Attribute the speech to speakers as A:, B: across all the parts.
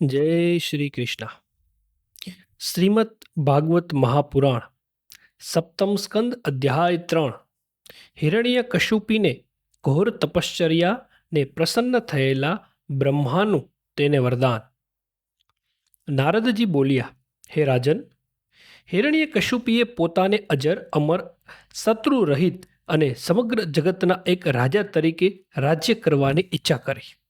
A: જય શ્રી કૃષ્ણ. શ્રીમદ ભાગવત મહાપુરાણ, સપ્તમ સ્કંદ અધ્યાય ત્રણ, હિરણ્ય કશુપીને ઘોર તપશ્ચર્યા ને પ્રસન્ન થયેલા બ્રહ્માનું તેને વરદાન. નારદજી બોલ્યા, હે રાજન, હિરણ્ય કશુપીએ પોતાને અજર, અમર, શત્રુ રહિત અને સમગ્ર જગતના એક રાજા તરીકે રાજ્ય કરવાની ઈચ્છા કરી.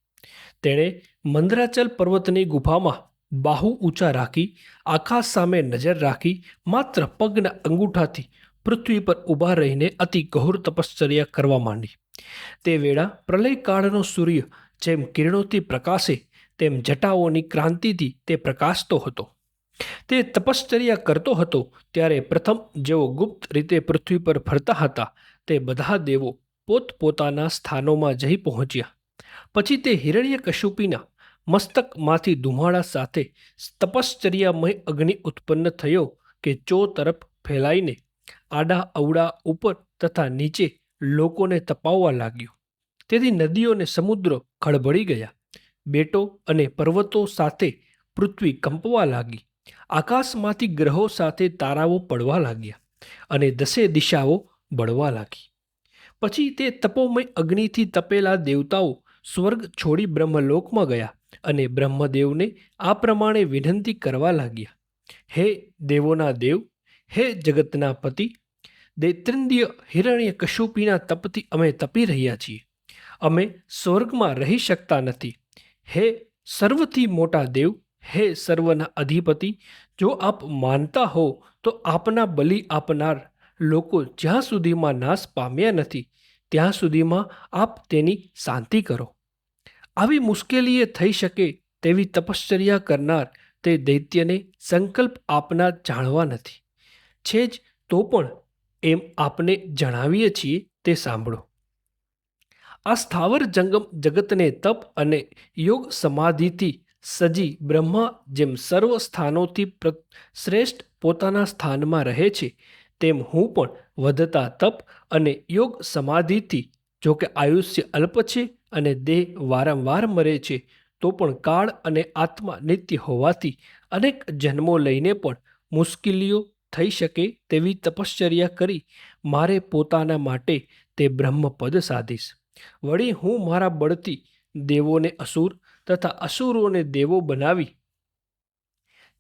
A: તેણે મંદરાચલ પર્વતની ગુફામાં બાહુ ઊંચા રાખી આકાશ સામે નજર રાખી, માત્ર પગના અંગૂઠાથી પૃથ્વી પર ઊભા રહીને અતિ ઘોર તપશ્ચર્યા કરવા માંડી. તે વેળા પ્રલયકાળનો સૂર્ય જેમ કિરણોથી પ્રકાશે, તેમ જટાઓની ક્રાંતિથી તે પ્રકાશતો હતો. તે તપશ્ચર્યા કરતો હતો ત્યારે પ્રથમ જેઓ ગુપ્ત રીતે પૃથ્વી પર ફરતા હતા, તે બધા દેવો પોતપોતાના સ્થાનોમાં જઈ પહોંચ્યા. પછી તે હિરણ્ય કશુપીના મસ્તકમાંથી ધુમાડા સાથે તપશ્ચર્યામય અગ્નિ ઉત્પન્ન થયો કે ચો તરફ ફેલાઈને આડા અવડા ઉપર તથા નીચે લોકોને તપાવવા લાગ્યો. તેથી નદીઓ અને સમુદ્રો ખળભળી ગયા. બેટો અને પર્વતો સાથે પૃથ્વી કંપવા લાગી. આકાશમાંથી ગ્રહો સાથે તારાઓ પડવા લાગ્યા અને દસે દિશાઓ બળવા લાગી. પછી તે તપોમય અગ્નિથી તપેલા દેવતાઓ સ્વર્ગ છોડી બ્રહ્મલોકમાં ગયા. અને બ્રહ્મદેવને આ પ્રમાણે વિનંતી કરવા લાગ્યા. હે દેવોના દેવ, હે જગતના પતિ દૈત્રિંદ્ય હિરણ્ય કશુપીના તપથી અમે તપી રહ્યા છીએ. અમે સ્વર્ગમાં રહી શકતા નથી. હે સર્વથી મોટા દેવ, હે સર્વના અધિપતિ, જો આપ માનતા હો, તો આપના બલિ આપનાર લોકો જ્યાં સુધીમાં નાશ પામ્યા નથી, ત્યાં સુધીમાં આપ તેની શાંતિ કરો. આવી મુશ્કેલીએ થઈ શકે તેવી તપશ્ચર્યા કરનાર તે દૈત્યને સંકલ્પ આપનાર જાણવા નથી. છે જ તો પણ એમ આપને જણાવીએ છીએ તે સાંભળો. આ સ્થાવર જંગમ જગતને તપ અને યોગ સમાધિથી સજી બ્રહ્મા જેમ સર્વ સ્થાનોથી શ્રેષ્ઠ પોતાના સ્થાનમાં રહે છે, તેમ હું પણ વધતા તપ અને યોગ સમાધિથી જો કે આયુષ્ય અલ્પ છે અને દેહ વારંવાર મરે છે, તો પણ કાળ અને આત્મા નિત્ય હોવાથી અનેક જન્મો લઈને પણ મુશ્કેલીઓ થઈ શકે તેવી તપશ્ચર્યા કરી મારે પોતાના માટે તે બ્રહ્મપદ સાધીશ. વળી હું મારા બળથી દેવોને અસુર તથા અસુરોને દેવો બનાવી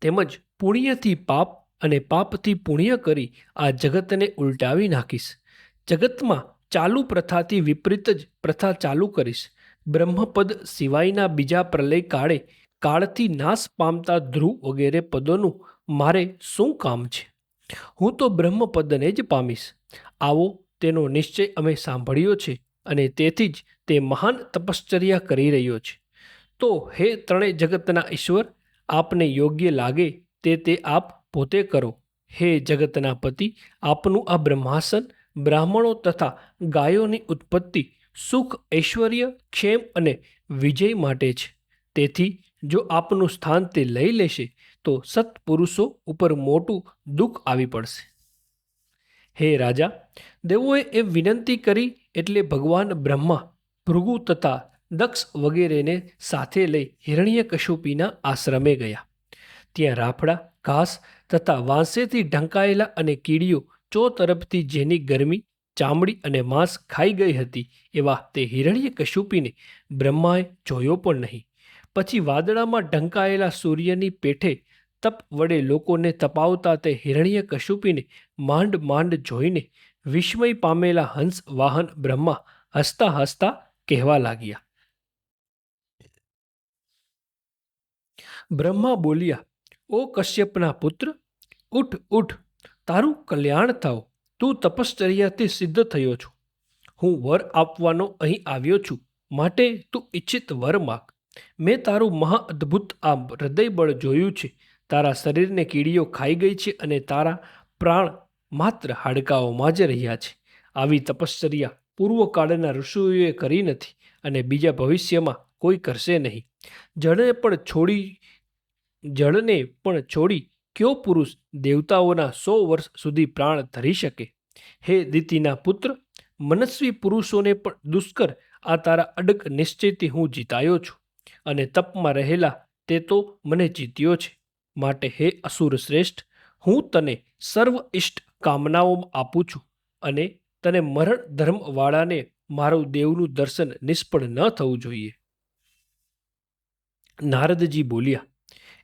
A: તેમજ પુણ્યથી પાપ અને પાપથી પુણ્ય કરી આ જગતને ઉલટાવી નાખીશ. જગતમાં ચાલુ પ્રથાથી વિપરીત જ પ્રથા ચાલુ કરીશ. બ્રહ્મપદ સિવાયના બીજા પ્રલય કાળે કાળથી નાશ પામતા ધ્રુવ વગેરે પદોનું મારે શું કામ છે? હું તો બ્રહ્મપદને જ પામીશ. આવો તેનો નિશ્ચય અમે સાંભળ્યો છે અને તેથી જ તે મહાન તપશ્ચર્યા કરી રહ્યો છે. તો હે ત્રણેય જગતના ઈશ્વર, આપને યોગ્ય લાગે તે તે આપ પોતે કરો. હે જગતના પતિ, આપનું આ બ્રહ્માસન બ્રાહ્મણો તથા ગાયોની ઉત્પત્તિ સુખ, ઐશ્વર્ય, ક્ષેમ અને વિજય માટે છે. તેથી જો આપનું સ્થાન તે લઈ લેશે, તો સત્પુરુષો ઉપર મોટું દુઃખ આવી પડશે. હે રાજા, દેવોએ એ વિનંતી કરી એટલે ભગવાન બ્રહ્મા ભૃગુ તથા દક્ષ વગેરેને સાથે લઈ હિરણ્ય કશુપીના આશ્રમે ગયા. ત્યાં રાફડા, ઘાસ તથા વાંસેથી ઢંકાયેલા અને કીડીઓ ચો તરફથી જેની ગરમી, ચામડી અને માંસ ખાઈ ગઈ હતી એવા તે હિરણ્ય કશુપીને બ્રહ્માએ જોયો પણ નહીં. પછી વાદળામાં ઢંકાયેલા સૂર્યની પેઠે તપ વડે લોકોને તપાવતા તે હિરણ્ય કશુપીને માંડ માંડ જોઈને વિસ્મય પામેલા હંસ વાહન બ્રહ્મા હસતા હસતા કહેવા લાગ્યા. બ્રહ્મા બોલ્યા, ઓ કશ્યપના પુત્ર, ઉઠ ઉઠ તારું કલ્યાણ થાવ. તું તપશ્ચર્યાથી સિદ્ધ થયો છું. હું વર આપવાનો અહીં આવ્યો છું. માટે તું ઈચ્છિત વર માગ. મેં તારું મહા અદ્ભુત આ હૃદયબળ જોયું છે. તારા શરીરને કીડીઓ ખાઈ ગઈ છે અને તારા પ્રાણ માત્ર હાડકાઓમાં જ રહ્યા છે. આવી તપશ્ચર્યા પૂર્વકાળના ઋષિઓએ કરી નથી અને બીજા ભવિષ્યમાં કોઈ કરશે નહીં. જળને પણ છોડી, જળને પણ છોડી કયો પુરુષ દેવતાઓના સો વર્ષ સુધી પ્રાણ ધરી શકે? હે દિતિના પુત્ર, મનસ્વી પુરુષોને પણ દુષ્કર, આ તારા અડગ નિશ્ચયથી હું જીતાયો છું અને તપમાં રહેલા તે તો મને જીત્યો છે. માટે હે અસુર શ્રેષ્ઠ, હું તને સર્વ ઇષ્ટ કામનાઓ આપું છું અને તને મરણ ધર્મવાળાને મારું દેવનું દર્શન નિષ્ફળ ન થવું જોઈએ. નારદજી બોલ્યા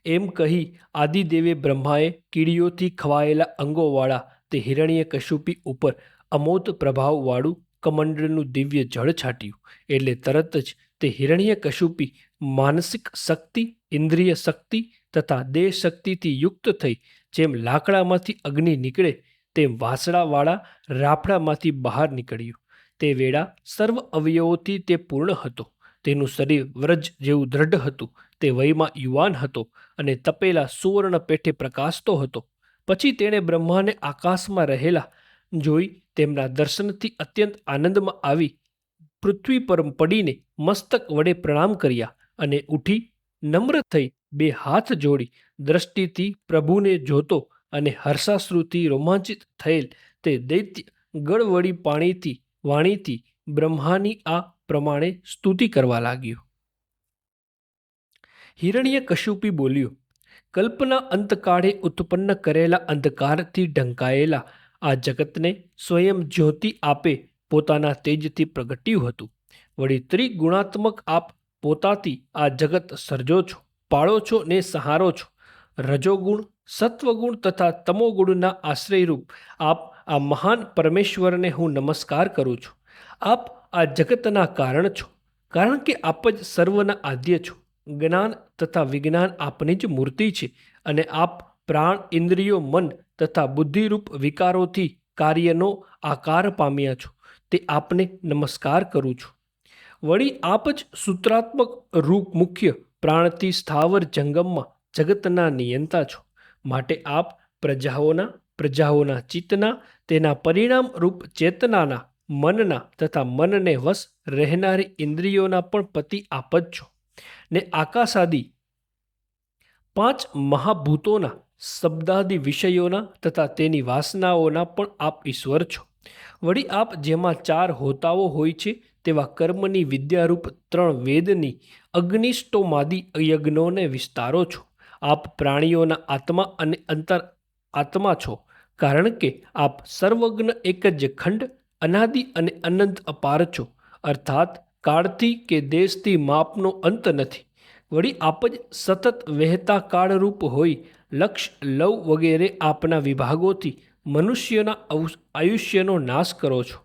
A: એમ કહી આદિદેવે બ્રહ્માએ કીડીઓથી ખવાયેલા અંગોવાળા તે હિરણ્ય કશુપી ઉપર અમોત પ્રભાવવાળું કમંડળનું દિવ્ય જળ છાટ્યું. એટલે તરત જ તે હિરણ્ય કશુપી માનસિક શક્તિ, ઇન્દ્રિય શક્તિ તથા દેહ શક્તિથી યુક્ત થઈ જેમ લાકડામાંથી અગ્નિ નીકળે તેમ વાસળાવાળા રાફડામાંથી બહાર નીકળ્યું. તે વેળા સર્વ અવયવોથી તે પૂર્ણ હતો. તેનું શરીર વ્રજ જેવું દ્રઢ હતું. તે વયમાં યુવાન હતો અને તપેલા સુવર્ણ પેઠે પ્રકાશતો હતો. પછી તેણે બ્રહ્માને આકાશમાં રહેલા જોઈ તેમના દર્શનથી અત્યંત આનંદમાં આવી. પૃથ્વી પર પડીને મસ્તક વડે પ્રણામ કર્યા અને ઉઠી નમ્ર થઈ બે હાથ જોડી દ્રષ્ટિથી પ્રભુને જોતો અને હર્ષાશ્રુથી રોમાંચિત થયેલ તે દૈત્ય ગળવળી પાણીથી વાણીથી બ્રહ્માની આ પ્રમાણે સ્તુતિ કરવા લાગ્યો. હિરણ્ય કશુપી બોલ્યો, કલ્પના અંતકાળે ઉત્પન્ન કરેલા અંધકારથી ઢંકાયેલા આ જગતને સ્વયં જ્યોતિ આપે પોતાના તેજથી પ્રગટ્યું હતું. વળી ત્રિગુણાત્મક આપ પોતાથી આ જગત સર્જો છો, પાળો છો ને સહારો છો. રજોગુણ, સત્વગુણ તથા તમોગુણના આશ્રયરૂપ આપ આ મહાન પરમેશ્વરને હું નમસ્કાર કરું છું. આપ આ જગતના કારણ છો. કારણ કે આપ જ સર્વના આદ્ય છો. જ્ઞાન તથા વિજ્ઞાન આપની જ મૂર્તિ છે અને આપ પ્રાણ, ઇન્દ્રિયો, મન તથા બુદ્ધિરૂપ વિકારોથી કાર્યનો આકાર પામ્યા છો. તે આપને નમસ્કાર કરું છું. વળી આપ જ સૂત્રાત્મક રૂપ મુખ્ય પ્રાણથી સ્થાવર જંગમમાં જગતના નિયંતા છો. માટે આપ પ્રજાઓના પ્રજાઓના ચિત્તના, તેના પરિણામ રૂપ ચેતનાના મનના તથા મનને વશ રહેનારી ઇન્દ્રિયોના પણ પતિ આપ જ છો. ને આકાશાદી પાંચ મહાભૂતોના શબ્દાદિ વિષયોના તથા તેની વાસનાઓના પણ આપ ઈશ્વર છો. વળી આપ જેમાં ચાર હોતાઓ હોય છે, તેવા કર્મની વિદ્યારૂપ ત્રણ વેદની અગ્નિષ્ટોમાદી યજ્ઞોને વિસ્તારો છો. આપ પ્રાણીઓના આત્મા અને અંતર આત્મા છો, કારણ કે આપ સર્વજ્ઞ એક જ ખંડ અનાદિ અને અનંત અપાર છો. અર્થાત, કાળથી કે દેશથી માપનો અંત નથી. વળી આપ જ સતત વહેતા કાળરૂપ હોય, લક્ષ, લવ વગેરે આપના વિભાગોથી મનુષ્યના આયુષ્યનો નાશ કરો છો.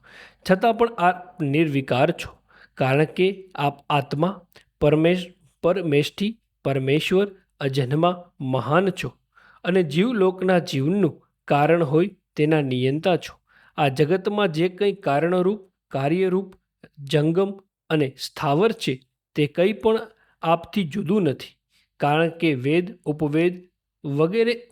A: છતાં પણ આપ નિર્વિકાર છો. કારણ કે આપ આત્મા, પરમેશ, પરમેષ્ઠી, પરમેશ્વર, અજન્મા, મહાન છો. અને જીવલોકના જીવનનું કારણ હોય તેના નિયંતા છો. આ જગતમાં જે કંઈ કારણરૂપ, કાર્યરૂપ, જંગમ અને સ્થાવર છે તે કંઈ પણ આપથી જુદું નથી. કારણ કે વેદ, ઉપવેદ વગેરે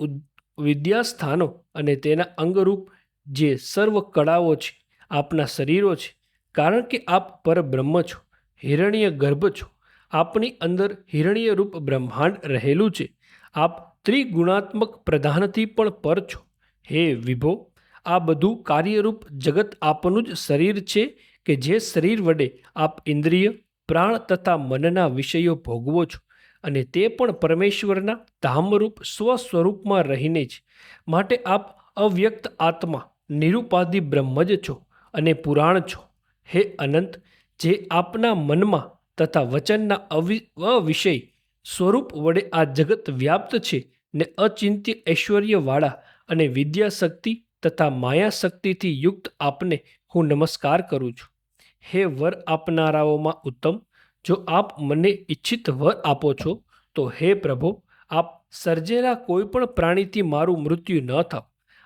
A: વિદ્યાસ્થાનો અને તેના અંગરૂપ જે સર્વ કળાઓ છે, આપના શરીરો છે. કારણ કે આપ પરબ્રહ્મ છો, હિરણ્ય ગર્ભ છો. આપની અંદર હિરણ્યરૂપ બ્રહ્માંડ રહેલું છે. આપ ત્રિગુણાત્મક પ્રધાનથી પણ પર છો. હે વિભો આ બધું કાર્યરૂપ જગત આપનું જ શરીર છે કે જે શરીર વડે આપ ઇન્દ્રિય, પ્રાણ તથા મનના વિષયો ભોગવો છો અને તે પણ પરમેશ્વરના ધામરૂપ સ્વસ્વરૂપમાં રહીને જ. માટે આપ અવ્યક્ત આત્મા, નિરુપાધિ બ્રહ્મ જ છો અને પુરાણ છો. હે અનંત, જે આપના મનમાં તથા વચનના અવિ, અવિષય સ્વરૂપ વડે આ જગત વ્યાપ્ત છે ને અચિંત્ય ઐશ્વર્યવાળા અને વિદ્યાશક્તિ તથા માયા શક્તિથી યુક્ત આપને હું નમસ્કાર કરું છું. હે વર આપનારાઓમાં ઉત્તમ, જો આપ મને ઈચ્છિત વર આપો છો, તો હે પ્રભુ, આપ સર્જેલા કોઈ પણ પ્રાણીથી મારું મૃત્યુ ન થાવ.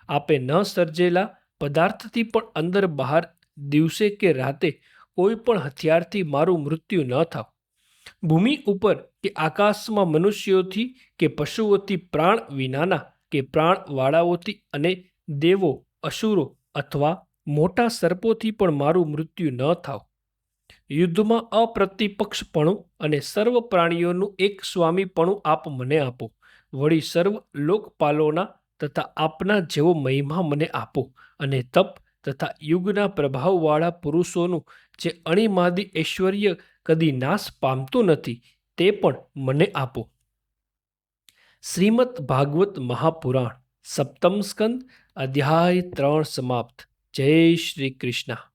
A: આપે ન સર્જેલા પદાર્થથી પણ અંદર બહાર દિવસે કે રાતે કોઈ પણ હથિયારથી મારું મૃત્યુ ન થાવ. ભૂમિ ઉપર કે આકાશમાં મનુષ્યોથી કે પશુઓથી પ્રાણ વિનાના કે પ્રાણવાળાઓથી અને દેવો, અસુરો અથવા મોટા સર્પોથી પણ મારું મૃત્યુ ન થાવ. યુદ્ધમાં અપ્રતિપક્ષપણું અને સર્વ પ્રાણીઓનું એક સ્વામીપણું આપ મને આપો. વળી સર્વ લોકપાલોના તથા આપના જેવો મહિમા મને આપો અને તપ તથા યુગના પ્રભાવવાળા પુરુષોનું જે અણિમાદી ઐશ્વર્ય કદી નાશ પામતું નથી, તે પણ મને આપો. શ્રીમદ ભાગવત મહાપુરાણ, સપ્તમ સ્કંદ અધ્યાય ત્રણ સમાપ્ત. જય શ્રી કૃષ્ણ.